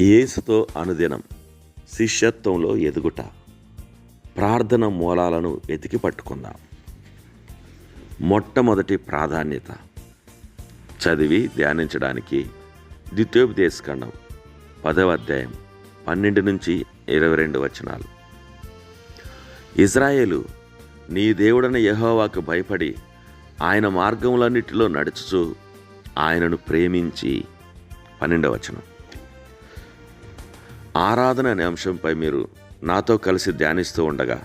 యేసుతో అనుదినం శిష్యత్వంలో ఎదుగుట ప్రార్థన మూలాలను వెతికి పట్టుకుందాం. మొట్టమొదటి ప్రాధాన్యత చదివి ధ్యానించడానికి ద్వితీయోపదేశఖండం పదవ అధ్యాయం పన్నెండు నుంచి ఇరవై రెండు వచనాలు. ఇజ్రాయేలు నీ దేవుడైన యహోవాకు భయపడి ఆయన మార్గములన్నిటిలో నడుచుచు ఆయనను ప్రేమించి పన్నెండవ వచనం. ఆరాధన అనే అంశంపై మీరు నాతో కలిసి ధ్యానిస్తూ ఉండగా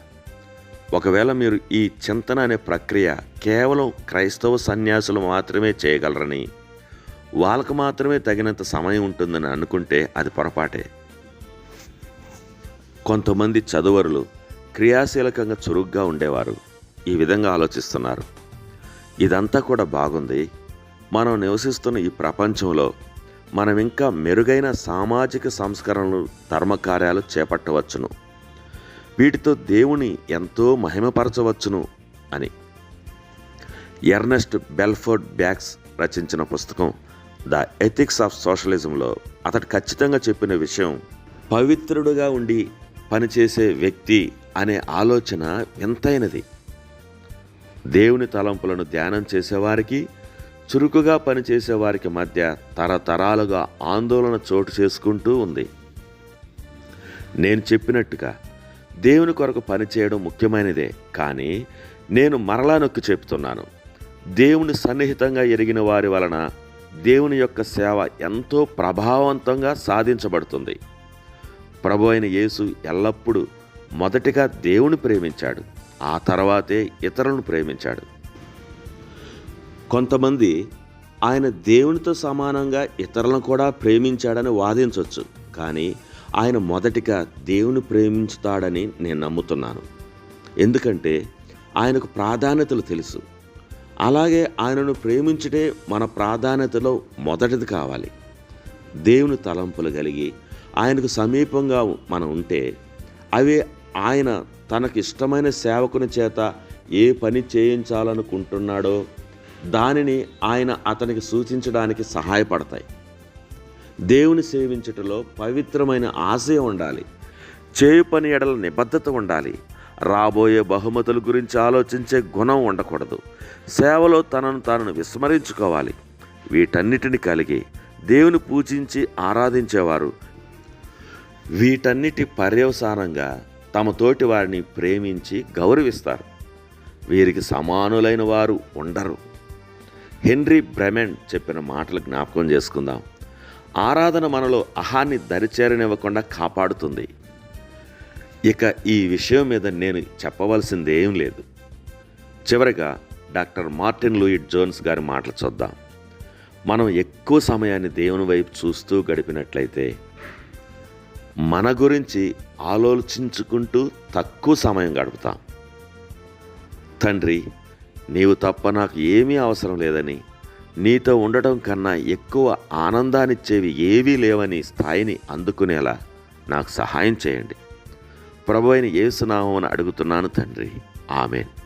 ఒకవేళ మీరు ఈ చింతన అనే ప్రక్రియ కేవలం క్రైస్తవ సన్యాసులు మాత్రమే చేయగలరని వాళ్ళకు మాత్రమే తగినంత సమయం ఉంటుందని అనుకుంటే అది పొరపాటే. కొంతమంది చదువరులు క్రియాశీలకంగా చురుగ్గా ఉండేవారు ఈ విధంగా ఆలోచిస్తున్నారు. ఇదంతా కూడా బాగుంది. మనం నివసిస్తున్న ఈ ప్రపంచంలో మనం ఇంకా మెరుగైన సామాజిక సంస్కరణలు ధర్మకార్యాలు చేపట్టవచ్చును. వీటితో దేవుని ఎంతో మహిమపరచవచ్చును అని. ఎర్నెస్ట్ బెల్ఫోర్డ్ బ్యాక్స్ రచించిన పుస్తకం ద ఎథిక్స్ ఆఫ్ సోషలిజంలో అతడు ఖచ్చితంగా చెప్పిన విషయం పవిత్రుడుగా ఉండి పనిచేసే వ్యక్తి అనే ఆలోచన ఎంతైనది? దేవుని తలంపులను ధ్యానం చేసేవారికి చురుకుగా పనిచేసే వారికి మధ్య తరతరాలుగా ఆందోళన చోటు చేసుకుంటూ ఉంది. నేను చెప్పినట్టుగా దేవుని కొరకు పనిచేయడం ముఖ్యమైనదే కానీ నేను మరలా నొక్కి చెప్తున్నాను. దేవుని సన్నిహితంగా ఎరిగిన వారి వలన దేవుని యొక్క సేవ ఎంతో ప్రభావవంతంగా సాధించబడుతుంది. ప్రభు అయిన యేసు ఎల్లప్పుడూ మొదటిగా దేవుని ప్రేమించాడు. ఆ తర్వాతే ఇతరులను ప్రేమించాడు. కొంతమంది ఆయన దేవునితో సమానంగా ఇతరులను కూడా ప్రేమించాడని వాదించవచ్చు కానీ ఆయన మొదటిగా దేవుని ప్రేమించుతాడని నేను నమ్ముతున్నాను. ఎందుకంటే ఆయనకు ప్రాధాన్యతలు తెలుసు. అలాగే ఆయనను ప్రేమించడే మన ప్రాధాన్యతలో మొదటిది కావాలి. దేవుని తలంపులు కలిగి ఆయనకు సమీపంగా మనం ఉంటే అవే ఆయన తనకు ఇష్టమైన సేవకుని చేత ఏ పని చేయించాలనుకుంటున్నాడో దానిని ఆయన అతనికి సూచించడానికి సహాయపడతాయి. దేవుని సేవించటలో పవిత్రమైన ఆశయం ఉండాలి. చేయు పని ఎడల నిబద్ధత ఉండాలి. రాబోయే బహుమతుల గురించి ఆలోచించే గుణం ఉండకూడదు. సేవలో తనను తాను విస్మరించుకోవాలి. వీటన్నిటిని కలిగి దేవుని పూజించి ఆరాధించేవారు. వీటన్నిటి పర్యవసానంగా తమ తోటి వారిని ప్రేమించి గౌరవిస్తారు. వీరికి సమానులైన వారు ఉండరు. హెన్రీ బ్రెమెన్ చెప్పిన మాటలు జ్ఞాపకం చేసుకుందాం. ఆరాధన మనలో అహాన్ని దరిచేరనివ్వకుండా కాపాడుతుంది. ఇక ఈ విషయం మీద నేను చెప్పవలసింది ఏం లేదు. చివరిగా డాక్టర్ మార్టిన్ లూయిడ్ జోన్స్ గారి మాటలు చూద్దాం. మనం ఎక్కువ సమయాన్ని దేవుని వైపు చూస్తూ గడిపినట్లయితే మన గురించి ఆలోచించుకుంటూ తక్కువ సమయం గడుపుతాం. తండ్రి నీవు తప్ప నాకు ఏమీ అవసరం లేదని నీతో ఉండటం కన్నా ఎక్కువ ఆనందాన్నిచ్చేవి ఏవీ లేవని స్థాయిని అందుకునేలా నాకు సహాయం చేయండి. ప్రభు అయిన ఏసునామని అడుగుతున్నాను తండ్రి. ఆమెన్.